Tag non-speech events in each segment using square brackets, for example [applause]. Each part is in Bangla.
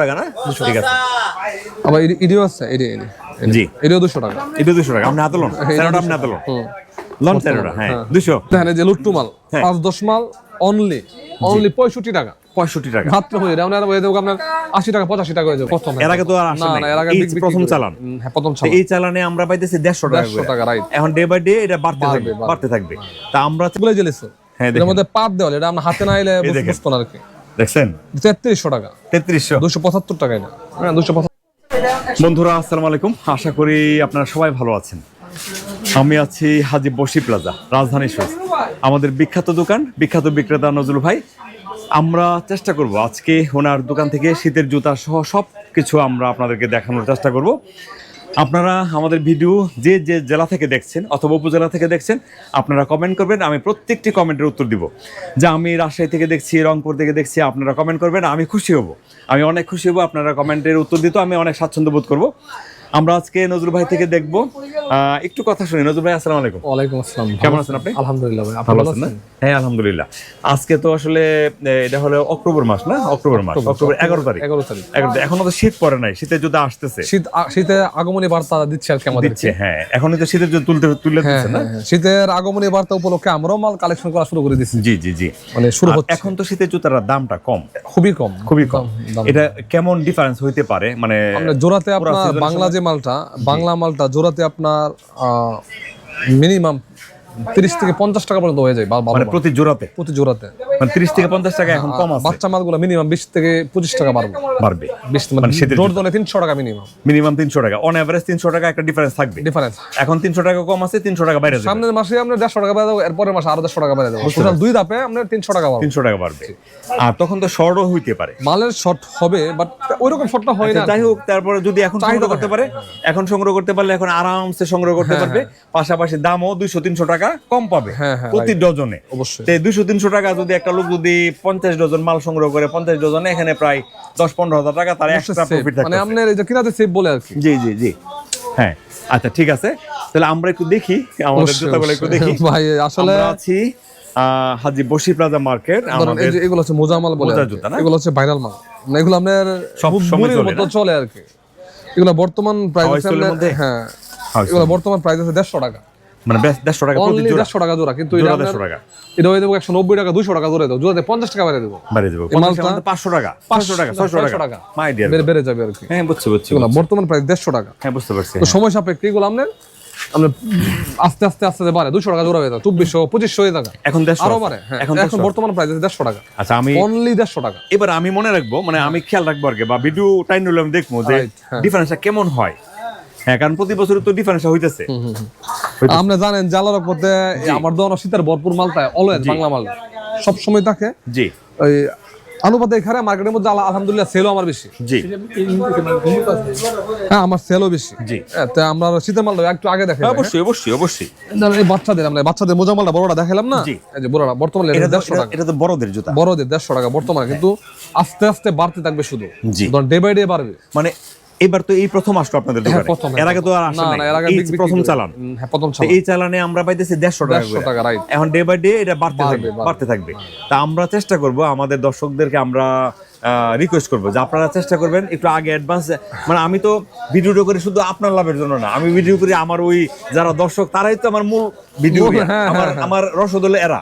টাকা না? ঠিক আছে। আবার আছে জি। টাকা। টাকা। আপনি তেরোটা আপনি লোন? তেরোটা হ্যাঁ দেখেন এই যে লুট্টু মাল হ্যাঁ। পাঁচ দশ মাল অনলি অনলি পঁয়ষট্টি টাকা। পঁয়ষট্টি টাকা। মাত্র হয়ে হয়ে আপনার আশি টাকা পঁচাশি টাকা হয়ে যাবে প্রথম। এর আগে তো আর আসে না না এর আগে প্রথম চালান। হ্যাঁ প্রথম চালান। এই চালানে আমরা পাইতেছি দেড়শো টাকা দেড়শো করে। টাকা রাইট এখন ডে বাই ডে এটা বাড়তে থাকবে বাড়তে থাকবে। তা আমরা বলে জেলিস হ্যাঁ, এর মধ্যে পাত দেওয়া এটা আমরা হাতে না এলে বুঝতো না আর কি। দেখছেন? তেত্রিশশো টাকা। তেত্রিশশো? দুশো পঁচাত্তর টাকা এটা। হ্যাঁ দুশো বন্ধুরা আসসালামু আলাইকুম। আশা করি আপনারা সবাই ভালো আছেন। আমি আছি হাজি বসি প্লাজা রাজধানী সুইচ আমাদের বিখ্যাত দোকান বিখ্যাত বিক্রেতা নজরুল ভাই। আমরা চেষ্টা করব আজকে ওনার দোকান থেকে শীতের জুতা সহ সব কিছু আমরা আপনাদেরকে দেখানোর চেষ্টা করব। আপনারা আমাদের ভিডিও যে যে জেলা থেকে দেখছেন অথবা উপজেলা থেকে দেখছেন, আপনারা কমেন্ট করবেন, আমি প্রত্যেকটি কমেন্টের উত্তর দিব। যে আমি রাজশাহী থেকে দেখছি, রংপুর থেকে দেখছি, আপনারা কমেন্ট করবেন, আমি খুশি হব। আমি অনেক খুশি হব আপনারা কমেন্টের উত্তর দিতে, আমি অনেক স্বাচ্ছন্দ্য বোধ করব। আমরা আজকে নজরুল ভাই থেকে দেখব। একটু কথা শুনি। নজরুল ভাই আসসালামু আলাইকুম। ওয়ালাইকুম আসসালাম। কেমন আছেন আপনি? আলহামদুলিল্লাহ ভাই ভালো আছেন না? হ্যাঁ আলহামদুলিল্লাহ। আজকে তো আসলে এটা হলো অক্টোবর মাস না? অক্টোবর মাস অক্টোবর এগারো তারিখ। এগারো তারিখ। এগারো। এখনও তো শীত পড়ে নাই শীতের জুতা আসতেছে। শীত আ- শীতে আগমনী বার্তা দিচ্ছে আর কি আমাদের দিচ্ছে হ্যাঁ। এখনই তো শীতের জুতা তুলতে তুলে হ্যাঁ দিচ্ছে না? হ্যাঁ, হ্যাঁ। শীতের আগমনী বার্তা উপলক্ষে আমরাও মাল কালেকশন করা শুরু করে দিচ্ছি জি জি জি। মানে শুরু হচ্ছে। এখন তো শীতের জুতার দামটা কম। খুবই কম। খুবই কম। এটা কেমন ডিফারেন্স হইতে পারে? মানে জোড়াতে আপনার বাংলা যে মালটা বাংলা মালটা জোড়াতে আপনার মিনিমাম তিরিশ থেকে পঞ্চাশ টাকা পর্যন্ত হয়ে যায় মানে প্রতি জোড়াতে? প্রতি জোড়াতে। মানে তিরিশ থেকে পঞ্চাশ টাকা এখন কম আছে। বাচ্চা মালগুলো মিনিমাম বিশ থেকে পঁচিশ টাকা বাড়বে। বাড়বে। বিশ মানে জোর দলে তিনশো টাকা মিনিমাম মিনিমাম তিনশো টাকা। অন এভারেজ তিনশো টাকা একটা ডিফারেন্স থাকবে। ডিফারেন্স এখন তিনশো টাকা কম আছে তিনশো টাকা বাইরে সামনের মাসে আমরা দেড়শো টাকা দেবো এরপরের মাসে আরও দেড়শো টাকা দেবো। টোটাল দুই ধাপে আমরা তিনশো টাকা পাবো তিনশো টাকা বাড়বে। আর তখন তো শর্টও হইতে পারে। মালের শর্ট হবে বাট ওই রকম শর্টটা হয় না। আচ্ছা, যাই হোক তারপরে যদি এখন সংগ্রহ করতে পারে এখন সংগ্রহ করতে পারলে এখন আরামসে সংগ্রহ করতে পারবে। পাশাপাশি দামও দুইশো তিনশো টাকা। কম পাবে হ্যাঁ, হ্যাঁ, প্রতি ডজনে। অবশ্যই। দুইশো তিনশো টাকা যদি একটা লোক যদি পঞ্চাশ ডজন মাল সংগ্রহ করে পঞ্চাশ ডজনে এখানে প্রায় দশ পনেরো হাজার টাকা তার এক্সট্রা প্রফিট মানে আপনার কিনাতে সেভ বলে আর কি। জি জি জি। হ্যাঁ আচ্ছা ঠিক আছে। তাহলে আমরা একটু দেখি আমাদের জুতাগুলো একটু দেখি। [laughs] ভাই আসলে আছি হাজি বসি প্লাজা মার্কেট আমাদের এগুলো হচ্ছে মোজা মাল বলে জুতা না? এগুলো হচ্ছে ভাইরাল মাল। মানে এগুলো আপনার সব সময় মতো চলে আর কি। এগুলো বর্তমান প্রাইস? হ্যাঁ এগুলো বর্তমান প্রাইস আছে দেড়শো টাকা। মানে দেড়শো টাকা প্রতি জোড়া দেড়শো টাকা জোড়া কিন্তু এটা দেড়শো টাকা। এটা হয়ে দেবো একশো নব্বই টাকা দুশো টাকা জোড়া দেবো। জোড়াতে পঞ্চাশ টাকা বেড়ে দেবো। বাড়িয়ে দেবো। পাঁচশো টাকা পাঁচশো টাকা ছয়শো টাকা। মাই ডিয়ার বেড়ে বেড়ে যাবে আর কি। হ্যাঁ বুঝছি বুঝছি বর্তমান প্রাইস দেড়শো টাকা। হ্যাঁ বুঝতে পারছি তো সময় সাপেক্ষে এগুলো আপনার আমরা আস্তে আস্তে আস্তে বাড়ে। দুশো টাকা জোড়া হয়ে চব্বিশশো পঁচিশশো হয়ে এখন আরও। বাড়ে হ্যাঁ। এখন এখন বর্তমান প্রাইস আছে দেড়শো টাকা। আচ্ছা আমি অনলি দেড়শো টাকা। এবার আমি মনে রাখব মানে আমি খেয়াল রাখব আর কি বা ভিডিও টাইম নিলে আমি দেখব যে হ্যাঁ। ডিফারেন্সটা কেমন হয়। হ্যাঁ কারণ প্রতি বছর তো ডিফারেন্সটা হইতেছে। আপনি জানেন জালার মধ্যে আমার দোকান শীতের ভরপুর মালটা অলওয়েজ বাংলা মাল। সব সময় থাকে। জি। ওই এখানে মার্কেটের মধ্যে আলহামদুলিল্লাহ সেলও আমার বেশি। জি। হ্যাঁ আমার সেলও বেশি। জি। হ্যাঁ, তো আমরা শীতের মালটা একটু আগে দেখে অবশ্যই অবশ্যই অবশ্যই। এই বাচ্চাদের আমরা বাচ্চাদের মোজা মালটা বড়টা দেখালাম না। এই যে বড়টা বর্তমানে এটা দেড়শো টাকা। এটা তো বড়দের জুতা। বড়দের দেড়শো টাকা বর্তমানে কিন্তু আস্তে আস্তে বাড়তে থাকবে শুধু। জি। ডে বাই ডে বাড়বে। মানে এবার তো এই প্রথম আসলো আপনাদের হ্যাঁ দোকানে। এর আগে তো আর আসে না এই প্রথম চালান। হ্যাঁ প্রথম চালান। এই চালানে আমরা পাইতেছি দেড়শো টাকা দেড়শো করে। টাকা রাইট এখন ডে বাই ডে এটা বাড়তে থাকবে বাড়তে থাকবে। তা আমরা চেষ্টা করব আমাদের দর্শকদেরকে আমরা রিকোয়েস্ট করব যে আপনারা চেষ্টা করবেন একটু আগে অ্যাডভান্স মানে আমি তো ভিডিওটা করি শুধু আপনার লাভের জন্য না আমি ভিডিও করি আমার ওই যারা দর্শক তারাই তো আমার মূল ভিডিও হ্যাঁ, আমার হ্যাঁ, হ্যাঁ। আমার রসদ হলো এরা।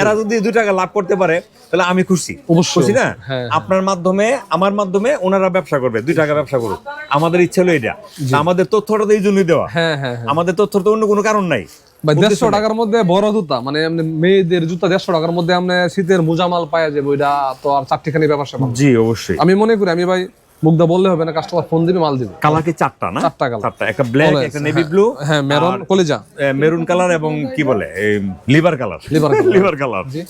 এরা যদি দুই টাকা লাভ করতে পারে তাহলে আমি খুশি। খুশি না? হ্যাঁ, আপনার মাধ্যমে আমার মাধ্যমে ওনারা ব্যবসা করবে দুই টাকা ব্যবসা করুক। আমাদের ইচ্ছা হলো এটা। আমাদের তথ্যটা তো এই জন্যই দেওয়া। হ্যাঁ হ্যাঁ হ্যাঁ। আমাদের তথ্য তো অন্য কোনো কারণ নাই। ভাই দেড়শো টাকার মধ্যে বড় জুতা মানে মেয়েদের জুতা দেড়শো টাকার মধ্যে আপনি শীতের মোজা মাল পাওয়া যাবে ওইটা তো আর চারটিখানি স্যাপার। জি অবশ্যই। আমি মনে করি আমি ভাই মুগ্ধা বললে হবে না কাস্টমার ফোন দিবে মাল দিবে। কালার কি চারটা না? চারটা colour। চারটা একটা ব্ল্যাক একটা নেভি ব্লু হ্যাঁ মেরন কলিজা। মেরুন কালার এবং কি বলে liver colour Liver colour। Liver colour জি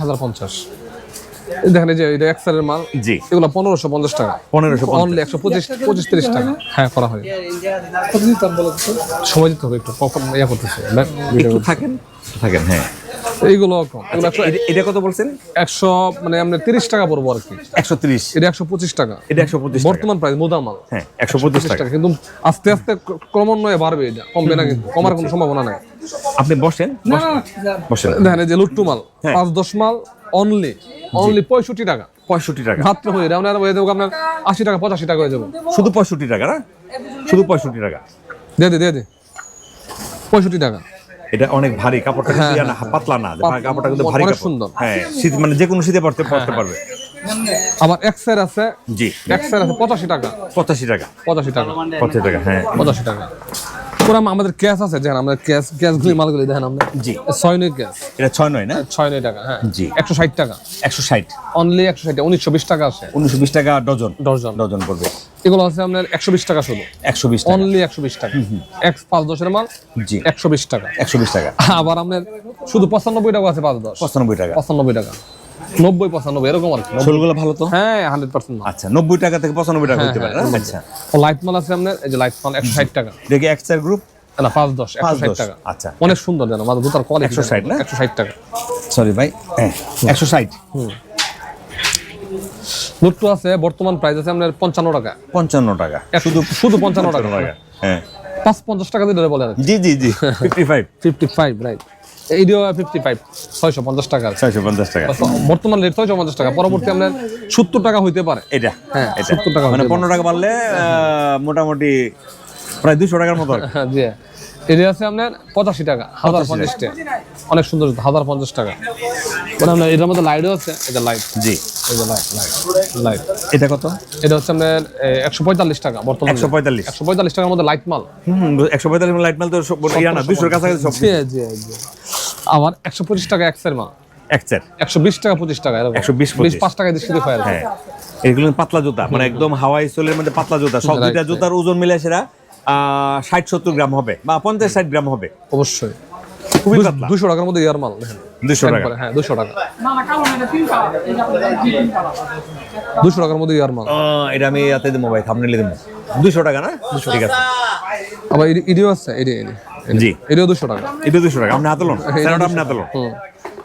হাজার পঞ্চাশ। এই দেখেন এই যে এটা মাল জি। এগুলো পনেরোশো পঞ্চাশ টাকা। পনেরোশো অনলি একশো পঁচিশ পঁচিশ তিরিশ টাকা। হ্যাঁ করা হয়। সময় দিতে হবে একটু কখন ইয়া করতেছে। একটু থাকেন। থাকেন হ্যাঁ। এইগুলো কম। একশো এটা- কত বলছেন? একশো মানে আপনি তিরিশ টাকা পড়ব আর কি। একশো ত্রিশ। এটা একশো পঁচিশ টাকা। এটা একশো পঁচিশ বর্তমান প্রাইস মোদা মাল। হ্যাঁ একশো পঁচিশ টাকা। কিন্তু আস্তে আস্তে ক্রমান্বয়ে বাড়বে এটা। কমবে না কিন্তু। কমার কোনো সম্ভাবনা নাই। আপনি বসেন বসেন। বসেন। দেখেন এই যে লুট্টু মাল হ্যাঁ। পাঁচ দশ মাল অনলি অনলি পঁয়ষট্টি টাকা। পঁয়ষট্টি টাকা। মাত্র হয়ে যাবে আপনার হয়ে যাবে আপনার আশি টাকা পঁচাশি টাকা হয়ে যাবে। শুধু পঁয়ষট্টি টাকা না? শুধু পঁয়ষট্টি টাকা। দিয়ে দে দিয়ে দে। পঁয়ষট্টি টাকা। এটা অনেক ভারী কাপড়টা না, পাতলা না কাপড়টা কিন্তু ভারী কাপড়। সুন্দর। হ্যাঁ শীত মানে যে কোনো শীতে পড়তে পড়তে পারবে। আবার এক্সের আছে। জি। এক্সের আছে পঁচাশি টাকা। পঁচাশি টাকা। পঁচাশি টাকা। পঁচাশি টাকা হ্যাঁ। পঁচাশি টাকা। পুরো আমাদের ক্যাশ আছে দেখেন আমরা ক্যাশ ক্যাশ গুলি মালগুলি দেখেন আমরা। জি। ছয় নয় ক্যাশ। এটা ছয় নয় না? ছয় নয় টাকা হ্যাঁ। জি। একশো ষাট টাকা। একশো ষাট। অনলি একশো ষাট উনিশশো বিশ টাকা আছে উনিশশো বিশ টাকা ডজন। ডজন। ডজন পড়বে। এগুলো আছে আপনার একশো বিশ টাকা শুধু। একশো বিশ টাকা। অনলি একশো বিশ টাকা। এক পাঁচ দশের মাল জি। একশো বিশ টাকা। একশো বিশ টাকা। আবার আপনার শুধু পঁচানব্বই টাকা আছে পাঁচ দশ। পঁচানব্বই টাকা। পঁচানব্বই টাকা। নব্বই পঁচানব্বই এরকম আর কি শোলগুলো ভালো তো? হ্যাঁ হান্ড্রেড পার্সেন্ট আচ্ছা নব্বই টাকা থেকে পঁচানব্বই টাকা হতে পারে হ্যাঁ, আচ্ছা। ও লাইট মাল আছে আপনার এই যে লাইট মাল একশো ষাট টাকা। দেখি এক্সার গ্রুপ না পাঁচ দশ একশো ষাট টাকা। আচ্ছা। অনেক সুন্দর যেন আমাদের জুতার কোয়ালিটি 160 না? একশো ষাট টাকা। সরি ভাই হ্যাঁ একশো ষাট। লুট্টু আছে বর্তমান প্রাইস আছে আপনার পঞ্চান্ন টাকা। পঞ্চান্ন টাকা। শুধু শুধু পঞ্চান্ন টাকা। হ্যাঁ। পাঁচ পঞ্চাশ টাকা দিয়ে বলে জি জি জি fifty five fifty five right এইডিও fifty five ছয়শো পঞ্চাশ টাকা ছয়শো পঞ্চাশ টাকা। বর্তমান রেট ছয়শো পঞ্চাশ টাকা পরবর্তী আপনার সত্তর টাকা হইতে পারে। এটা। হ্যাঁ সত্তর টাকা মানে পনেরো টাকা বাড়লে মোটামুটি প্রায় দুশো টাকার মতো আর কি। হ্যাঁ জি। এটি আছে আপনার পঁচাশি টাকা হাজার পঞ্চাশ টাকা। অনেক সুন্দর হাজার পঞ্চাশ টাকা। মানে আপনার এটার মধ্যে লাইটও আছে এটা লাইট জি। লাইট লাইট লাইট এটা কত? এটা হচ্ছে আপনার একশো পঁয়তাল্লিশ টাকা বর্তমানে। একশো পঁয়তাল্লিশ। একশো পঁয়তাল্লিশ টাকার মধ্যে লাইট মাল। হুম একশো পঁয়তাল্লিশ লাইট মাল তো সব ইয়া না দুশোর কাছাকাছি সব। জি জি জি। আবার একশো পঁচিশ টাকা এক্সের মাল একচার একশো বিশ টাকা পঁচিশ টাকা 120, বিশ 25 পাঁচ টাকা শুরু হ্যাঁ। এগুলো পাতলা জুতা মানে একদম হাওয়াই সোলের মধ্যে পাতলা জুতা। সব দুইটা. জুতার ওজন মিলে সেটা ষাট সত্তর গ্রাম হবে বা পঞ্চাশ ষাট গ্রাম হবে। অবশ্যই। খুবই পাতলা। দুশো টাকার মধ্যে ইয়ার মাল দেখেন। দুশো টাকা। হ্যাঁ দুশো টাকা। না না কালো না এটা তিন কালার এটা আপনাদের তিন কালার দুশো টাকার মধ্যে ইয়ার মাল। এটা আমি রাতে দেবো ভাই থামনেলে দেবো। দুশো টাকা না? দুশো ঠিক আছে। আবার ইডি- ইডিও আছে এডি এডি জি। এডিও দুশো টাকা। এটা দুশো টাকা। আপনি হাতে লোন? তেরোটা আপনি হাতে লোন? হুম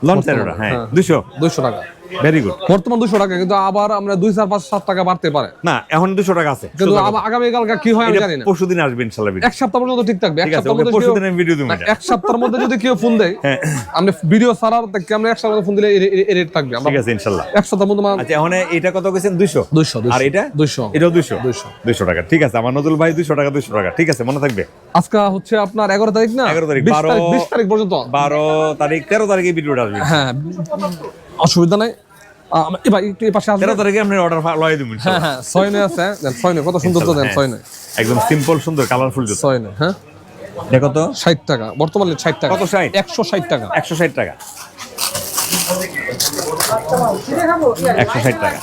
লোন তেরোটা হ্যাঁ হ্যাঁ। দুশো? দুশো টাকা। ভেরি গুড বর্তমান দুশো টাকা কিন্তু আবার আমরা দুই চার পাঁচ সাত টাকা বাড়তে পারে। না এখন দুশো টাকা আছে কিন্তু আগামীকালকে কি হয় আমি জানি না। পরশু দিন আসবে ইনশাল্লাহ এক সপ্তাহ পর্যন্ত ঠিক থাকবে এক আছে মধ্যে পরশু দিন ভিডিও দেবো এক সপ্তাহের মধ্যে যদি কেউ ফোন দেয় হ্যাঁ। আমরা ভিডিও ছাড়ার থেকে আমরা এক সপ্তাহ ফোন দিলে এই রেট থাকবে ঠিক আছে ইনশাল্লাহ। এক সপ্তাহের মধ্যে আচ্ছা এখন এটা কত গেছেন দুইশো? দুইশো আর এটা? দুইশো। এটাও দুইশো? দুইশো। দুইশো টাকা ঠিক আছে আমার নজরুল ভাই দুইশো টাকা দুইশো টাকা ঠিক আছে মনে থাকবে? আজকে হচ্ছে আপনার এগারো তারিখ না? 11 তারিখ, বিশ 12 বিশ তারিখ পর্যন্ত। বারো তারিখ তেরো তারিখে ভিডিওটা আসবে। হ্যাঁ। অসুবিধা নাই। আহ, এবার একটু এই পাশে আসবে তেরো তারিখে আপনি অর্ডার লয়ে দেবেন হ্যাঁ হ্যাঁ আছে। দেন কত সুন্দর তো দেন একদম সিম্পল সুন্দর কালারফুল হ্যাঁ? ষাট টাকা বর্তমানে ষাট টাকা। কত 60? একশো ষাট টাকা। একশো ষাট টাকা। একশো ষাট টাকা।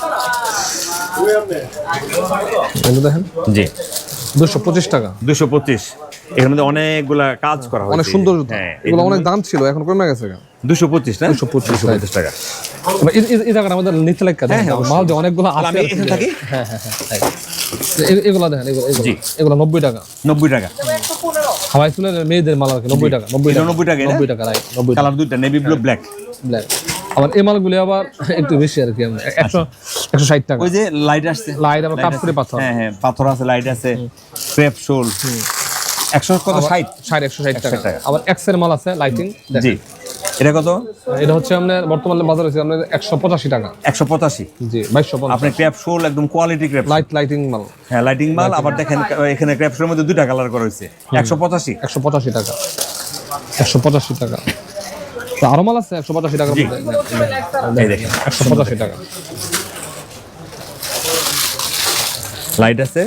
দেখেন? জি। দুশো পঁচিশ টাকা। দুশো পঁচিশ। এখানে মধ্যে অনেকগুলা কাজ করা হয়েছে। অনেক সুন্দর হ্যাঁ এগুলো অনেক দাম ছিল এখন কমে গেছে দুশো পঁচিশ না? 225 দুশো পঁচিশ টাকা। এই- জায়গাটা আমাদের নিচে লেখা হ্যাঁ, মাল যে অনেকগুলো আছে। থাকি। হ্যাঁ হ্যাঁ হ্যাঁ এগুলো দেখেন এগুলো এগুলো। জি। এগুলো নব্বই টাকা। নব্বই টাকা। হাওয়াই চুলের মেয়েদের মাল আর কি নব্বই টাকা নব্বই টাকা। 90 টাকা? নব্বই টাকা রাইট নব্বই টাকা। কালার দুইটা নেভি ব্লু ব্ল্যাক ব্ল্যাক আবার এই মালগুলি আবার একটু বেশি আর কি একশো একশো ষাট টাকা। ওই যে লাইট আসছে। লাইট আবার কাপ করে পাথর। হ্যাঁ হ্যাঁ পাথর আছে লাইট আছে। ক্রেপ শোল। একশো কত ষাট? ষাট একশো ষাট টাকা। আবার এক্সের মাল আছে লাইটিং জি। এটা কত? এটা হচ্ছে আপনার বর্তমানে বাজার হচ্ছে আপনার একশো পঁচাশি টাকা। একশো পঁচাশি? জি বাইশশো আপনার ক্র্যাপ শোল একদম কোয়ালিটি ক্র্যাপ লাইট লাইটিং মাল। হ্যাঁ লাইটিং মাল আবার দেখেন এখানে ক্র্যাপ শোর মধ্যে দুইটা কালার করা হয়েছে। একশো পঁচাশি? একশো পঁচাশি টাকা। একশো পঁচাশি টাকা। আরও মাল আছে? একশো পঁচাশি দেখেন একশো পঁচাশি টাকা। লাইট আছে?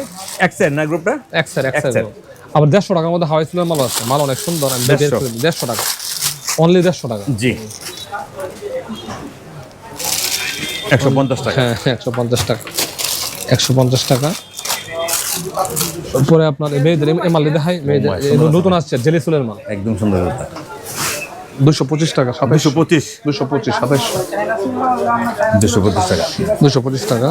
এক্সের না গ্রুপটা এক্সের এক্সের আবার দেড়শো টাকার মধ্যে হাওয়াই সিলের মাল আছে। মাল অনেক সুন্দর আমি বের 150 করে দিই, দেড়শো টাকা। অনলি দেড়শো টাকা। জি। একশো পঞ্চাশ টাকা। হ্যাঁ একশো পঞ্চাশ টাকা। একশো পঞ্চাশ টাকা। উপরে আপনার মেয়েদের এই মাল দেখাই। মেয়েদের নতুন আসছে জেলি চুলের মাল। একদম সুন্দর। দুশো পঁচিশ টাকা সাতাইশ দুশো পঁচিশ। দুশো পঁচিশ সাতাইশ দুশো পঁচিশ টাকা। দুশো পঁচিশ টাকা।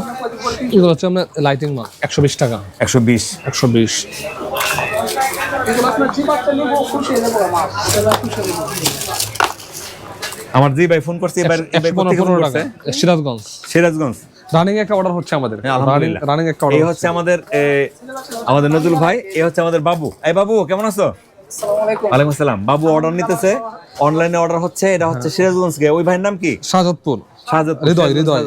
এগুলো হচ্ছে আপনার লাইটিং মাল একশো বিশ টাকা। একশো বিশ। একশো বিশ। হয়ে হয়ে আমার যে ভাই ফোন করছে এবার সিরাজগঞ্জ। সিরাজগঞ্জ। রানিং একটা অর্ডার হচ্ছে আমাদের। হ্যাঁ, রানিং একটা এই অর্ডার হচ্ছে আমাদের আমাদের নজরুল ভাই এই হচ্ছে আমাদের বাবু। এই বাবু কেমন আছো? ওয়ালাইকুম আসসালাম। বাবু অর্ডার নিতেছে। অনলাইনে অর্ডার হচ্ছে এটা হচ্ছে সিরাজগঞ্জ গে ওই ভাইয়ের নাম কি? শাহজাদপুর শাহজাদ হৃদয়, হৃদয়।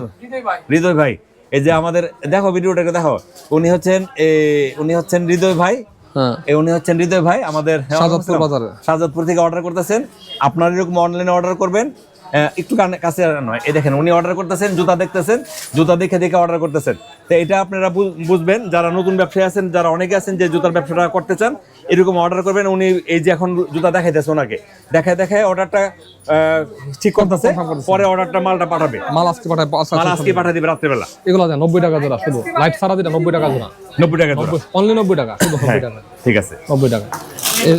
হৃদয় ভাই। এই যে আমাদের দেখো ভিডিওটাকে দেখো। উনি হচ্ছেন এ, উনি হচ্ছেন হৃদয় ভাই। হ্যাঁ। উনি হচ্ছেন হৃদয় ভাই। আমাদের শাহজাদপুর বাজারে। শাহজাদপুর থেকে অর্ডার করতেছেন। আপনারা এরকম অনলাইনে অর্ডার করবেন একটু কাছে নয়। এই দেখেন উনি অর্ডার করতেছেন জুতা দেখতেছেন জুতা দেখে দেখে অর্ডার করতেছেন। তো এটা আপনারা বু- বুঝবেন যারা নতুন ব্যবসায়ী আছেন যারা অনেকে আছেন যে জুতার ব্যবসাটা করতে চান এরকম অর্ডার করবেন উনি এই যে এখন জুতা দেখাইতেছে ওনাকে। দেখায় দেখায় অর্ডারটা ঠিক করতেছে পরে অর্ডারটা মালটা পাঠাবে। মাল আজকে পাঠায় আচ্ছা, মাল আচ্ছা, আজকে পাঠিয়ে দিবে রাত্রেবেলা। এগুলো দেন নব্বই টাকা জোড়া শুধু। লাইট সারা দিটা নব্বই টাকা জোড়া। নব্বই টাকা। অনলি নব্বই টাকা শুধু নব্বই হ্যাঁ টাকা। ঠিক আছে। নব্বই টাকা।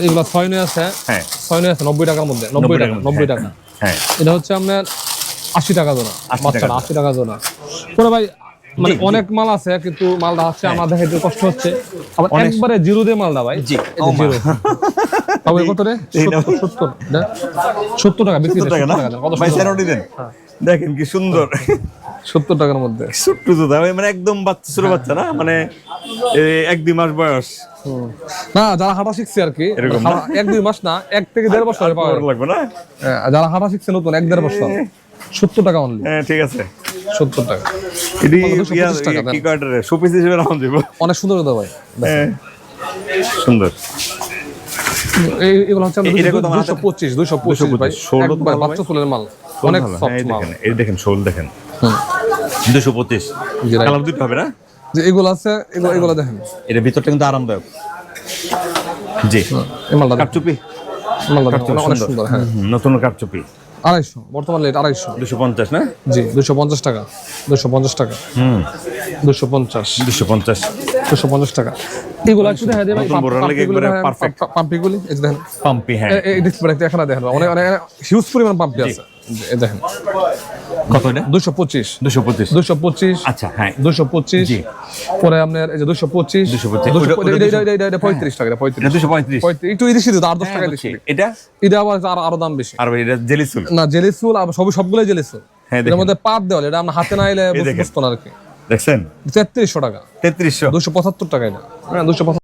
এগুলো ছয় নয় আছে হ্যাঁ। ছয় নয় আছে নব্বই টাকার মধ্যে নব্বই টাকা নব্বই হ্যাঁ, টাকা। হ্যাঁ। এটা হচ্ছে আপনার আশি টাকা জোড়া 80 বাচ্চাটা আশি টাকা জোড়া। পরে ভাই মানে। অনেক মাল আছে কিন্তু মালটা হচ্ছে আমার দেখাইতে কষ্ট হচ্ছে। আবার একবারে জিরো দিয়ে মালটা ভাই। জি জিরো। তবে কত রে এই নাও। সত্তর সত্তর। না? সত্তর টাকা বিক্রি টাকা না? কত ভাই। স্যারোটি দেন। দেখেন কি সুন্দর। সত্তর টাকার মধ্যে। ছোট্ট জুতা মানে একদম বাচ্চা ছোট বাচ্চা না? মানে এক দুই মাস বয়স। না যারা হাঁটা শিখছে আর কি এক দুই মাস না এক থেকে দেড় বছর পাওয়া লাগবে না? হ্যাঁ, যারা হাঁটা শিখছে নতুন এক দেড় বছর। সত্তর টাকা অনলি হ্যাঁ ঠিক আছে। সত্তর টাকা। এটি কি কয় এটারে? শোপিস হিসেবে রাখুন যাব অনেক সুন্দর কথা ভাই হ্যাঁ। সুন্দর। এগুলো হচ্ছে এটা কত আমার দুশো পঁচিশ দুশো পঁচিশ ভাই। 225 ষোলো তো একবার ভালো বাচ্চা চুলের মাল। শোল অনেক সফট হ্যাঁ, মাল। দেখেন এই দেখেন শোল দেখেন। দুশো পঁচিশ। দুটো হবে না? যে এগুলো আছে এগুলো এগুলো দেখেন। এটা ভিতরটা কিন্তু আরামদায়ক। জি। মালটা এই মালটা অনেক সুন্দর। হ্যাঁ। নতুন কাঠচুপি। আড়াইশো বর্তমান রেট আড়াইশো। দুশো পঞ্চাশ না? জি দুশো পঞ্চাশ টাকা দুশো পঞ্চাশ টাকা। হুম। দুশো পঞ্চাশ। দুশো পঞ্চাশ। দুশো পঞ্চাশ টাকা। এগুলো একটু দেখা। পাম্পিগুলি দেখেন পাম্পি হ্যাঁ। ডিসপ্লে এখানে দেখেন অনেক অনেক হিউজ পরিমাণ পাম্পি আছে। দেখেন। কত এটা? দুশো পঁচিশ। দুশো পঁচিশ। দুশো পঁচিশ। আচ্ছা হ্যাঁ। দুশো পঁচিশ। জি। পরে আপনার এই যে দুশো পঁচিশ। দুশো এটা পঁয়ত্রিশ টাকা পঁয়ত্রিশ। দুশো পঁয়ত্রিশ। পঁয়ত্রিশ। একটু ইরিশ দিত আর দশ টাকা বেশি এটা? এটা আবার আরও আরও দাম বেশি। আর এটা জেলিসুল না জেলিসুল আর সব সবগুলোই জেলিসুল হ্যাঁ, এর মধ্যে পাত দেওয়া এটা আমরা হাতে না এলে বুঝতো না আর কি। দেখছেন? তেত্রিশশো টাকা। তেত্রিশশো। দুশো পঁচাত্তর টাকা এটা। হ্যাঁ দুশো